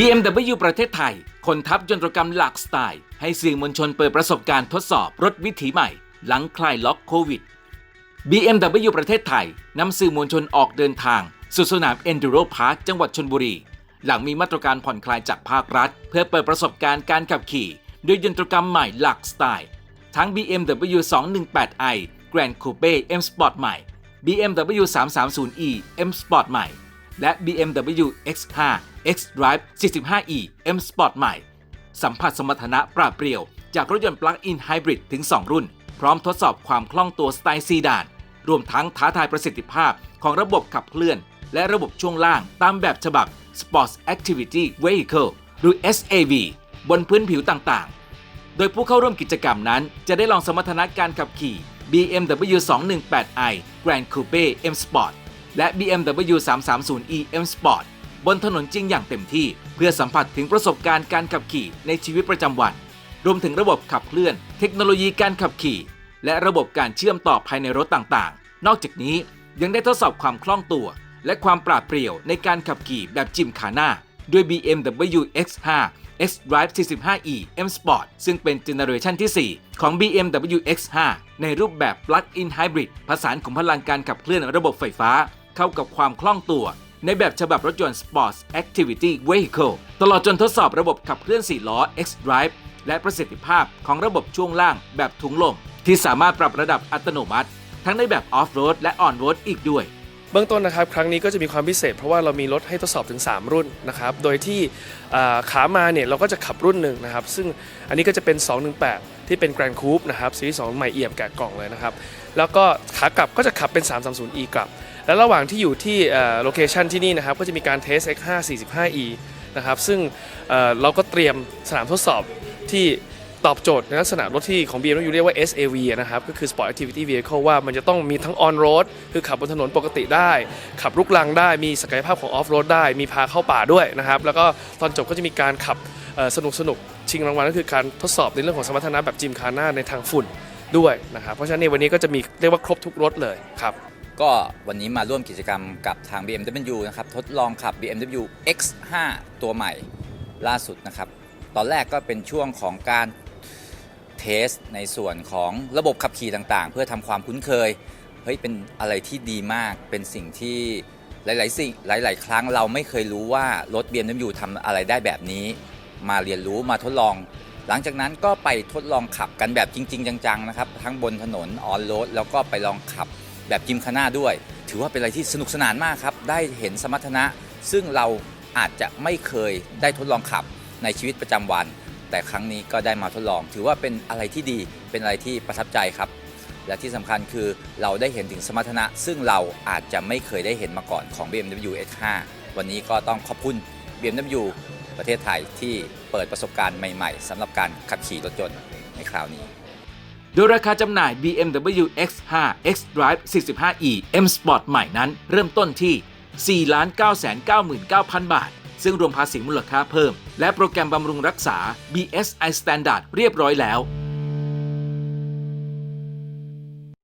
BMW ประเทศไทย คนทัพยนตรกรรมหลากสไตล์ ให้สื่อมวลชนเปิดประสบการณ์ทดสอบรถวิถีใหม่ หลังคลายล็อกโควิด BMW ประเทศไทยนำสื่อมวลชนออกเดินทางสู่สนาม Enduro Park จังหวัดชนบุรี หลังมีมาตรการผ่อนคลายจากภาครัฐ เพื่อเปิดประสบการณ์การขับขี่ด้วยยนตรกรรมใหม่หลากสไตล์ ทั้ง BMW 218i Grand Coupe M Sport ใหม่ BMW 330e M Sport ใหม่ และ BMW X5 X Drive 45e M Sport ใหม่ สัมผัสสมรรถนะปราดเปรียว จากรถยนต์ปลั๊กอินไฮบริดถึง 2 รุ่น พร้อมทดสอบความคล่องตัวสไตล์ซีดาน รวมทั้งท้าทายประสิทธิภาพของระบบขับเคลื่อน และระบบช่วงล่างตามแบบฉบับ Sports Activity Vehicle หรือ SAV บนพื้นผิวต่างๆ โดยผู้เข้าร่วมกิจกรรมนั้น จะได้ลองสมรรถนะการขับขี่ BMW 218i Grand Coupe M Sport และ BMW 330e M Sport บนถนนจริงอย่างเต็มที่ เพื่อสัมผัสถึงประสบการณ์การขับขี่ในชีวิตประจำวัน รวมถึงระบบขับเคลื่อน เทคโนโลยีการขับขี่ และระบบการเชื่อมต่อภายในรถต่างๆ นอกจากนี้ยังได้ทดสอบความคล่องตัว และความปราดเปรียวในการขับขี่แบบจิมคาหน่าด้วย BMW X5 X Drive 45e M Sport ซึ่งเป็นเจเนอเรชันที่ 4 ของ BMW X5 ในรูปแบบ Plug-in Hybrid ผสานขุมพลังการขับเคลื่อนระบบไฟฟ้า เข้ากับความคล่องตัว ในแบบฉบับรถยนต์ Sports Activity Vehicle ตลอดจนทดสอบระบบขับเคลื่อน 4 ล้อ X Drive และประสิทธิภาพของระบบช่วงล่างแบบถุงลม ที่สามารถปรับระดับอัตโนมัติ ทั้งในแบบ Off-road และ On-road อีกด้วย เบื้องต้นนะครับครั้งนี้ก็จะมีความพิเศษ เพราะว่าเรามีรถให้ทดสอบถึง 3 รุ่นนะครับโดยที่อ่าขามาเนี่ยเราก็จะขับรุ่นหนึ่งนะครับซึ่งอันนี้ก็จะเป็น 218 ที่เป็น Grand Coupe นะครับซีรีส์2ใหม่เอี่ยมแกะกล่องเลยนะครับแล้วก็ขากลับก็จะขับเป็น 330e กลับ และระหว่างที่อยู่ที่โลเคชันที่นี่นะครับก็จะมีการเทส X5 45e นะครับซึ่งเอ่อเราก็เตรียมสนามทดสอบที่ ตอบโจทย์ในลักษณะรถที่ของ BMW เรียกว่า SAV นะครับ ก็คือ Sport Activity Vehicle ว่ามันจะต้องมีทั้ง On Road คือขับบนถนนปกติได้ ขับลุกลังได้ มีศักยภาพของ Off Road ได้ มีพาเข้าป่าด้วยนะครับ แล้วก็ตอนจบก็จะมีการขับสนุกสนุกชิงรางวัลก็คือการทดสอบในเรื่องของสมรรถนะแบบจิมคาน่าในทางฝุ่นด้วยนะครับ เพราะฉะนั้นในวันนี้ก็จะมีเรียกว่าครบทุกรถเลยครับ ก็วันนี้มาร่วมกิจกรรมกับทาง BMW นะครับ ทดลองขับ BMW X5 ตัวใหม่ล่าสุดนะครับ ตอนแรกก็เป็นช่วงของการ เทสในส่วนของระบบขับขี่ต่างๆ เพื่อทำความคุ้นเคย เฮ้ย เป็นอะไรที่ดีมาก เป็นสิ่งที่หลายๆสิ่งหลาย ๆ ครั้งเราไม่เคยรู้ว่ารถ BMW ทำอะไรได้แบบนี้ มาเรียนรู้มาทดลอง หลังจากนั้นก็ไปทดลองขับกันแบบจริง ๆ จัง ๆ นะครับ ทั้งบนถนนออนโรดแล้วก็ไปลองขับแบบจิมคาน่าด้วย ถือว่าเป็นอะไรที่สนุกสนานมากครับ ได้เห็นสมรรถนะ ซึ่งเราอาจจะไม่เคยได้ทดลองขับในชีวิตประจำวัน แต่ครั้งนี้ก็ได้มาทดลอง ถือว่าเป็นอะไรที่ดีเป็นอะไรที่ประทับใจครับ และที่สำคัญคือเราได้เห็นถึงสมรรถนะ ซึ่งเราอาจจะไม่เคยได้เห็นมาก่อนของ BMW X5 วันนี้ก็ต้องขอบคุณ BMW ประเทศไทยที่เปิดประสบการณ์ใหม่ๆสำหรับการขับขี่รถยนต์ในคราวนี้ โดยราคาจำหน่าย BMW X5 X Drive 45e M Sport ใหม่นั้น เริ่มต้นที่ 4,999,000 บาท ซึ่งรวมภาษีมูลค่าเพิ่ม และโปรแกรมบำรุงรักษา BSI Standard เรียบร้อยแล้ว